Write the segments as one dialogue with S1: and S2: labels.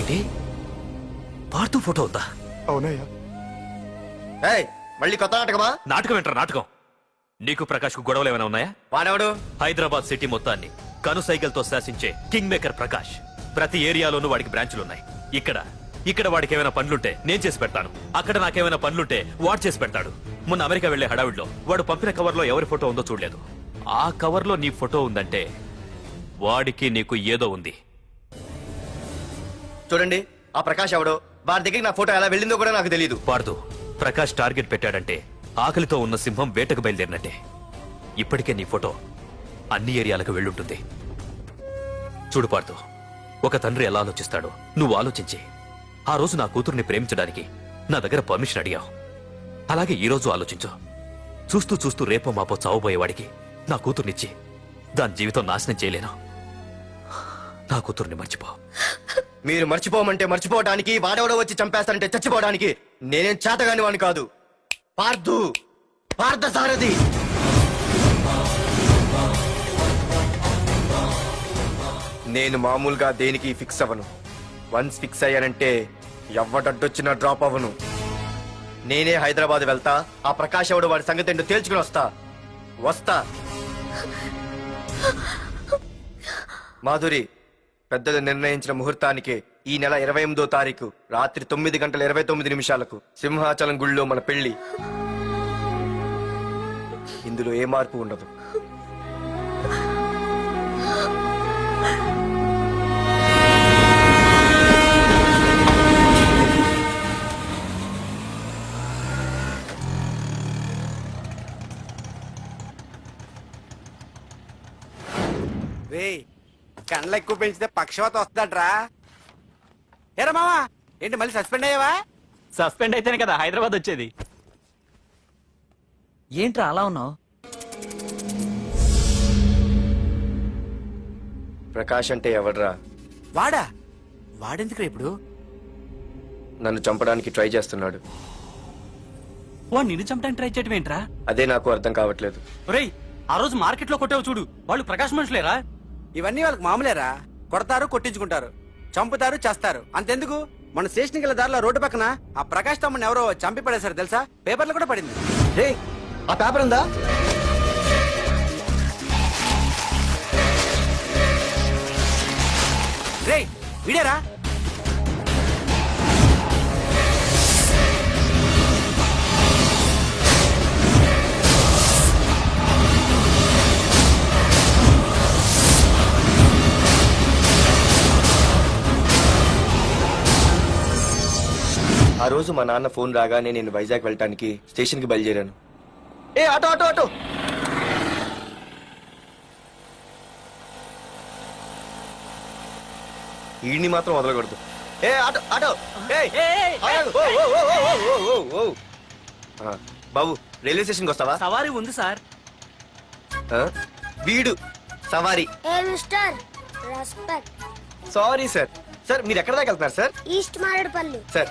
S1: ఏంటి? పార్థు ఫోటో ఉందా?
S2: అవునయ్యా.
S3: ఏయ్ మళ్ళీ కొత్త నాటకమా?
S1: నాటకం ఏంట్రా నాటకం? నీకు ప్రకాష్కు గొడవలు ఏమైనా ఉన్నాయా?
S3: వాడెవడు?
S1: హైదరాబాద్ సిటీ మొత్తాన్ని కను సైకిల్తో శాసించే కింగ్ మేకర్ ప్రకాష్. ప్రతి ఏరియాలోనూ వాడికి బ్రాంచులున్నాయి. ఇక్కడ ఇక్కడ వాడికి ఏమైనా పనులుంటే నేను చేసి పెడతాను. అక్కడ నాకేమైనా పనులుంటే వాడు చేసి పెడతాడు. మొన్న అమెరికా వెళ్ళే హడావిడిలో వాడు పంపిన కవర్లో ఎవరి ఫోటో ఉందో చూడలేదు. ఆ కవర్లో నీ ఫోటో ఉందంటే వాడికి నీకు ఏదో ఉంది.
S3: చూడండి ఆ ప్రకాష్ ఎవడో? వారి దగ్గరికి నా ఫోటో ఎలా వెళ్ళిందో కూడా నాకు తెలియదు
S1: పార్దు ప్రకాష్ టార్గెట్ పెట్టాడంటే ఆకలితో ఉన్న సింహం వేటకు బయలుదేరినట్టే. ఇప్పటికే నీ ఫోటో అన్ని ఏరియాలకు వెళ్ళుంటుంది. చూడు పార్దు ఒక తండ్రి ఎలా ఆలోచిస్తాడో నువ్వు ఆలోచించి. ఆ రోజు నా కూతుర్ని ప్రేమించడానికి నా దగ్గర పర్మిషన్ అడిగావు. అలాగే ఈ రోజు ఆలోచించు. చూస్తూ చూస్తూ రేపో మాపో చావబోయేవాడికి నా కూతుర్నిచ్చి దాని జీవితం నాశనం చేయలేను. నా కూతుర్ని మర్చిపో.
S3: మీరు మర్చిపోమంటే మర్చిపోవడానికి వాడెవడో వచ్చి చంపేస్తానంటే చచ్చిపోవడానికి నేనేం చేతగాని వాడిని కాదు. పార్థు! పార్థ సారథి! నేను మామూలుగా దేనికి ఫిక్స్ అవ్వను. వన్స్ ఫిక్స్ అయ్యానంటే ఎవ్వడడ్డొచ్చినా డ్రాప్ అవ్వను. నేనే హైదరాబాద్ వెళ్తా ఆ ప్రకాష్ ఎవడు వాడి సంగతి ఏంటో తేల్చుకుని వస్తా. వస్తా. మాధురి పెద్దలు నిర్ణయించిన ముహూర్తానికి ఈ నెల ఇరవై ఎనిమిదో తారీఖు రాత్రి తొమ్మిది గంటల ఇరవై తొమ్మిది నిమిషాలకు సింహాచలం గుళ్ళో మన పెళ్ళి. ఇందులో ఏ మార్పు ఉండదు.
S4: రే కండ్లు ఎక్కువ పెంచితే పక్షవాత వస్తుందట్రా. ఏరా మావా ఏంటి మళ్ళీ సస్పెండ్ అయ్యావా?
S5: సస్పెండ్ అయితేనే కదా హైదరాబాద్ వచ్చేది. ఏంట్రా అలా ఉన్నావు?
S3: ప్రకాష్ అంటే ఎవడ్రా?
S4: వాడా? వాడెందుకు ఇప్పుడు?
S3: నన్ను చంపడానికి ట్రై చేస్తున్నాడు.
S5: వాడు నిన్ను చంపడానికి ట్రై చేయటం ఏంట్రా?
S3: అదే నాకు అర్థం కావట్లేదు.
S5: ఒరేయ్ ఆ రోజు మార్కెట్లో కొట్టావు చూడు. వాళ్ళు ప్రకాశ్ మనుషులేరా?
S4: ఇవన్నీ వాళ్ళకి మామూలేరా? కొడతారు కొట్టించుకుంటారు. చంపుతారు చేస్తారు. అంతెందుకు? మన స్టేషన్కి వెళ్ళే దారిలో రోడ్డు పక్కన ఆ ప్రకాష్ తమ్ముని ఎవరో చంపి పడేశారు తెలుసా? పేపర్లో కూడా పడింది.
S3: రే ఆ పేపర్ ఉందా?
S4: రే విడేరా?
S3: ఆ రోజు మా నాన్న ఫోన్ రాగానే నేను వైజాగ్ వెళ్ళటానికి స్టేషన్కి బయలుదేరాను. ఏ ఆటో ఆటో ఆటో! ఈడిని మాత్రం వదలకూడదు. ఏ ఆటో ఆటో! ఏయ్, ఆగు. ఓ, ఓ, ఓ, ఓ, ఓ, ఓ, ఓ, ఓ. ఆ, బాబు రైల్వే స్టేషన్కి వస్తావా?
S5: సవారీ ఉంది సార్?
S3: వీడు సవారీ.
S6: ఏ mister respect.
S3: Sorry sir. Sir మీరు ఎక్కడ దాకా వెళ్తున్నారు సార్?
S6: ఈస్ట్ మారేడుపల్లి.
S3: సార్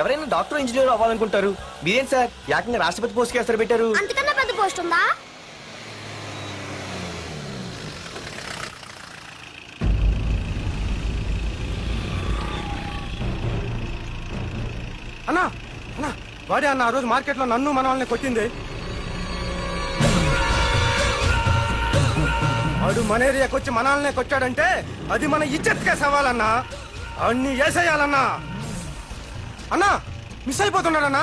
S3: ఎవరైనా డాక్టర్ ఇంజనీర్ అవ్వాలనుకుంటారు. మీరేం సార్? ఏకంగా రాష్ట్రపతి పోస్ట్ కేసరి పెట్టారు.
S6: అంతకన్నా పెద్ద పోస్ట్ ఉందా?
S2: అన్నా అన్నా వాడే అన్న ఆ రోజు మార్కెట్లో నన్ను మన వాళ్ళని కొట్టింది. వాడు మన ఏరియాకి వచ్చి మన వాళ్ళనే కొట్టాడంటే అది మన ఇజ్జత్కే సవాలన్నా. అన్ని వేసేయాలన్నా. అన్నా మిస్ అయిపోతున్నాడన్నా.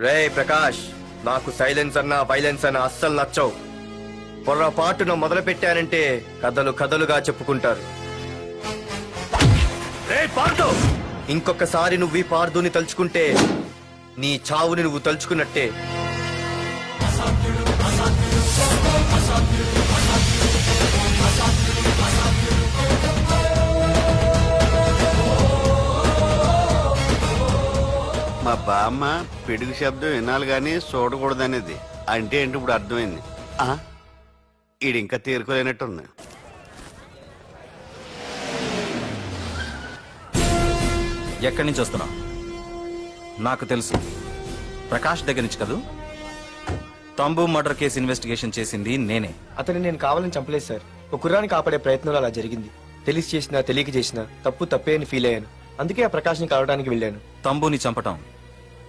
S3: రే ప్రకాష్ నాకు సైలెన్స్ అన్నా వైలెన్స్ అన్నా అస్సలు నచ్చవు. పొర్రపాటున మొదలు పెట్టానంటే కథలు కథలుగా చెప్పుకుంటారు! ఇంకొకసారి నువ్వు ఈ పార్దుని తలుచుకుంటే నీ చావుని నువ్వు తలుచుకున్నట్టే.
S7: మా బామ్మ పిడుగు శబ్దం వినాలి కానీ చూడకూడదనేది. అంటే ఏంటి ఇప్పుడు అర్థమైంది? ఆ, ఈడు ఇంకా తీరుకోలేనట్టుంది.
S8: ఎక్కడి నుంచి వస్తున్నావు? నాకు తెలుసు. ప్రకాష్ దగ్గర నుంచి కదూ? తంబు మర్డర్ కేసు ఇన్వెస్టిగేషన్ చేసింది నేనే.
S3: అతన్ని నేను కావాలని చంపలేదు సార్. ఒక కుర్రాన్ని కాపాడే ప్రయత్నంలో అలా జరిగింది. తెలిసి చేసినా తెలియక చేసినా తప్పు తప్పే అని ఫీల్ అయ్యాను. అందుకే ఆ ప్రకాష్ని కలవడానికి వెళ్ళాను.
S8: తంబుని చంపటం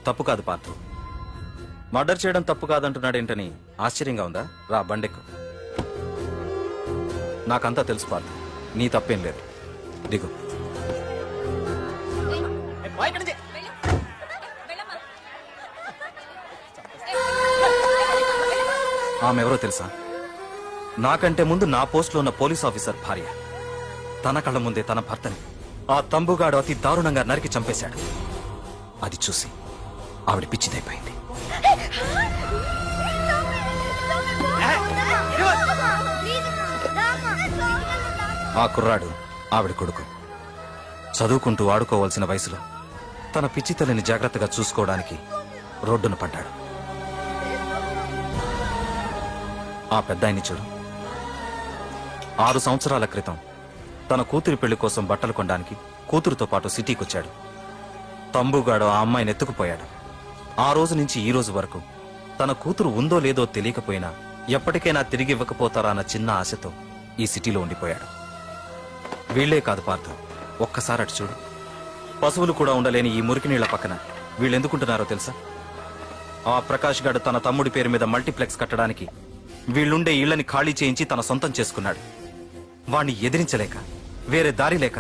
S8: తప్పు కాదు పార్థు. మర్డర్ చేయడం తప్పు కాదంటున్నాడేంటని ఆశ్చర్యంగా ఉందా? రా బండెక్కు. నాకంతా తెలుసు పార్థు. నీ తప్పేం లేదు. దిగు. ఆమెవరో తెలుసా? నాకంటే ముందు నా పోస్టులో ఉన్న పోలీస్ ఆఫీసర్ భార్య. తన కళ్ళ ముందే తన భర్తని ఆ తంబుగాడు అతి దారుణంగా నరికి చంపేశాడు. అది చూసి ఆవిడ పిచ్చిదైపోయింది. ఆ కుర్రాడు ఆవిడ కొడుకు. చదువుకుంటూ ఆడుకోవాల్సిన వయసులో తన పిచ్చితల్లిని జాగ్రత్తగా చూసుకోవడానికి రోడ్డున పడ్డాడు. ఆ పెద్దాయని చూడు. ఆరు సంవత్సరాల క్రితం తన కూతురి పెళ్ళి కోసం బట్టలు కొనడానికి కూతురుతో పాటు సిటీకొచ్చాడు. తంబుగాడు ఆ అమ్మాయిని ఎత్తుకుపోయాడు. ఆ రోజు నుంచి ఈ రోజు వరకు తన కూతురు ఉందో లేదో తెలియకపోయినా ఎప్పటికైనా తిరిగి ఇవ్వకపోతారా అన్న చిన్న ఆశతో ఈ సిటీలో ఉండిపోయాడు. వీళ్ళే కాదు పార్థ ఒక్కసారి అటు చూడు. పశువులు కూడా ఉండలేని ఈ మురికి నీళ్ళ పక్కన వీళ్ళెందుకుంటున్నారో తెలుసా? ఆ ప్రకాష్ గాడు తన తమ్ముడి పేరు మీద మల్టీప్లెక్స్ కట్టడానికి వీళ్ళుండే ఇళ్ళని ఖాళీ చేయించి తన సొంతం చేసుకున్నాడు. వాణ్ణి ఎదిరించలేక వేరే దారి లేక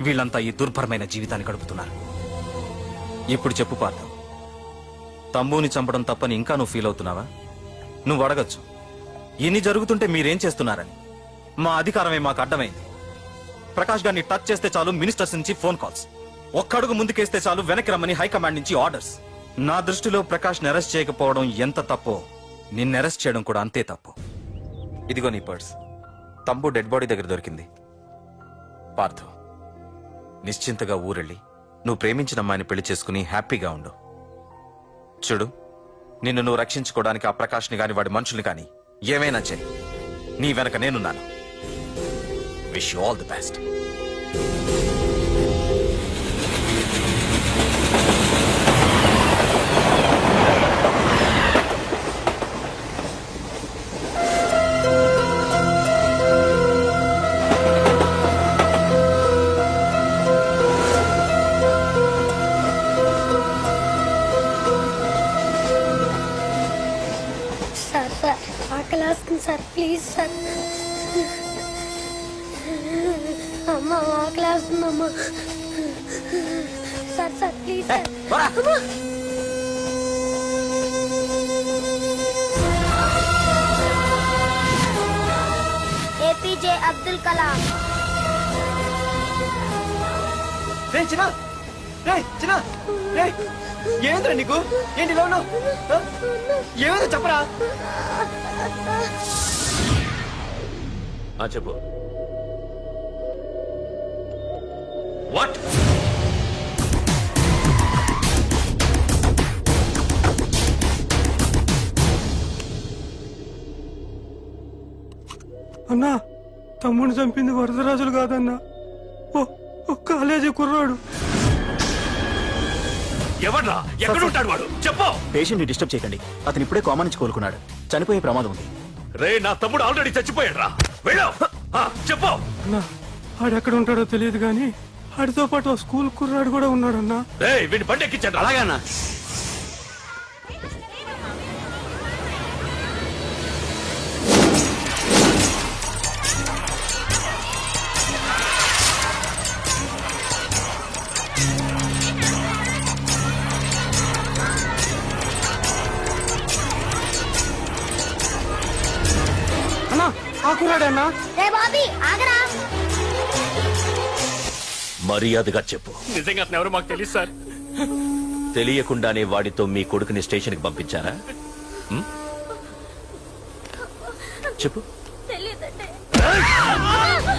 S8: వీళ్ళంతా ఈ దుర్భరమైన జీవితాన్ని గడుపుతున్నారు. ఇప్పుడు చెప్పు పార్థం. తంబూని చంపడం తప్పని ఇంకా నువ్వు ఫీల్ అవుతున్నావా? నువ్వు అడగచ్చు. ఇన్ని జరుగుతుంటే మీరేం చేస్తున్నారని. మా అధికారమే మాకు అడ్డమైంది. ప్రకాష్ గారిని టచ్ చేస్తే చాలు మినిస్టర్స్ నుంచి ఫోన్ కాల్స్. ఒక్కడుగు ముందుకేస్తే చాలు వెనక్కి రమ్మని హైకమాండ్ నుంచి ఆర్డర్స్. నా దృష్టిలో ప్రకాష్ అరెస్ట్ చేయకపోవడం ఎంత తప్పో నిన్ను అరెస్ట్ చేయడం కూడా అంతే తప్పు. ఇదిగో నీ పర్స్. తంబు డెడ్ బాడీ దగ్గర దొరికింది. పార్థు నిశ్చింతగా ఊరెళ్ళి నువ్వు ప్రేమించిన అమ్మాయిని పెళ్ళి చేసుకుని హ్యాపీగా ఉండు. చూడు నిన్ను నువ్వు రక్షించుకోవడానికి ఆ ప్రకాష్ని కాని వాడి మనుషుల్ని కాని ఏమైనా చెయ్యి నీ వెనక నేనున్నాను. Wish you all the best
S3: రే చిన్న. రే చిన్న. రే ఏమైందిరా నీకు? ఏంటి ఇలా ఉన్నావు? ఏమైందో చెప్పరా?
S1: ఆ చెప్పు. వాట్
S2: అన్నా తమ్ముడిని చంపింది వరదరాజులు కాదన్నా. కాలేజీ కుర్రాడు.
S1: ఎవడ్రా ఎక్కడుంటాడు వాడు? చెప్పు.
S9: పేషెంట్ని డిస్టర్బ్ చేయకండి. అతను ఇప్పుడే కోమా నుంచి కోలుకున్నాడు. చనిపోయే ప్రమాదం ఉంది.
S1: రే నా తమ్ముడు ఆల్రెడీ చచ్చిపోయాడు రా వెళ్ళు. ఆ, చెప్పు.
S2: అన్నా ఆడెక్కడ ఉంటాడో తెలియదు కానీ ఆడితో పాటు ఆ స్కూల్ కుర్రాడు కూడా ఉన్నాడన్నా.
S1: రే వీడిని బండి ఎక్కించండి
S4: అలాగన్నా
S2: అన్నా.
S1: మర్యాదగా చెప్పు.
S5: నిజంగా అతను ఎవరు మాకు తెలియదు సార్.
S1: తెలియకుండానే వాడితో మీ కొడుకుని స్టేషన్కి పంపించారా? చెప్పు.
S6: తెలియదండి.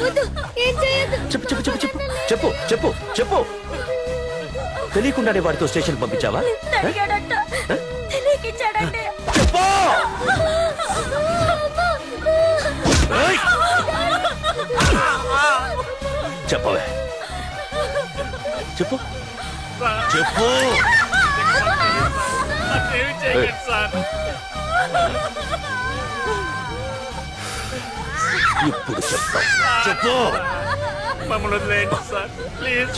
S6: వద్దు ఏం చేయొద్దు.
S1: చెప్పు చెప్పు చెప్పు చెప్పు చెప్పు చెప్పు చెప్పు. తెలియకుండానే వాడితో స్టేషన్ పంపించావా?
S6: అడిగాడట. తెలియకిచ్చాడండి.
S1: చెప్పు! ఏయ్! చెప్పవే. చెప్పు. చెప్పు. ఇప్పుడు చెప్తా. చెప్పు.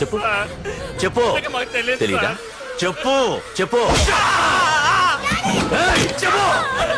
S1: చెప్పు. చెప్పు.
S5: తెలియదు
S1: తెలీదా. చెప్పు. చెప్పు. చెప్పు.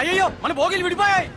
S5: అయ్యో మన భోగిలు విడిపోయాయి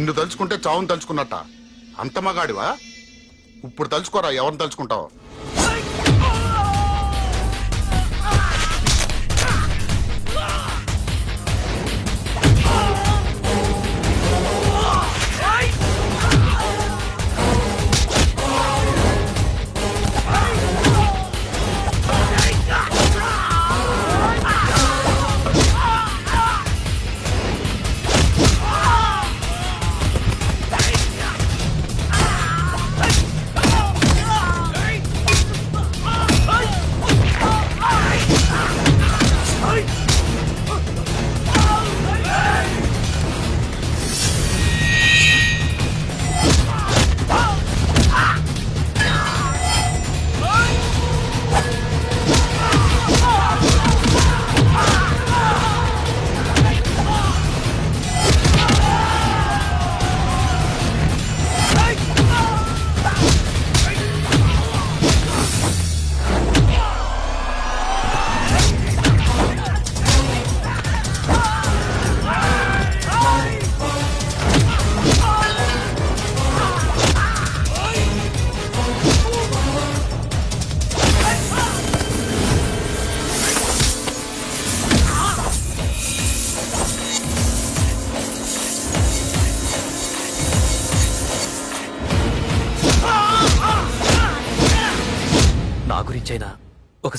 S10: నిన్ను తలుచుకుంటే చావును తలుచుకున్నట్ట. అంత మగాడివా? ఇప్పుడు తలుచుకోరా ఎవరిని తలుచుకుంటావు?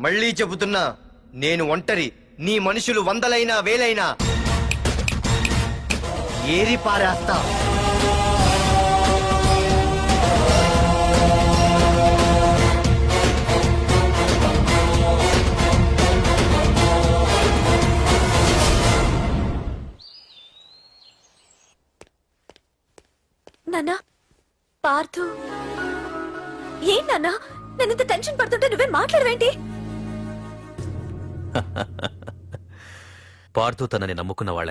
S3: మళ్ళీ చెబుతున్నా నేను ఒంటరి. నీ మనుషులు వందలైనా వేలైనా. ఏరి పారేస్తా.
S6: నాన్న పార్థు. ఏం నేను? ఇంత టెన్షన్ పడుతుంటే నువ్వే మాట్లాడవేంటి?
S1: పార్థు తనని నమ్ముకున్న వాళ్ళ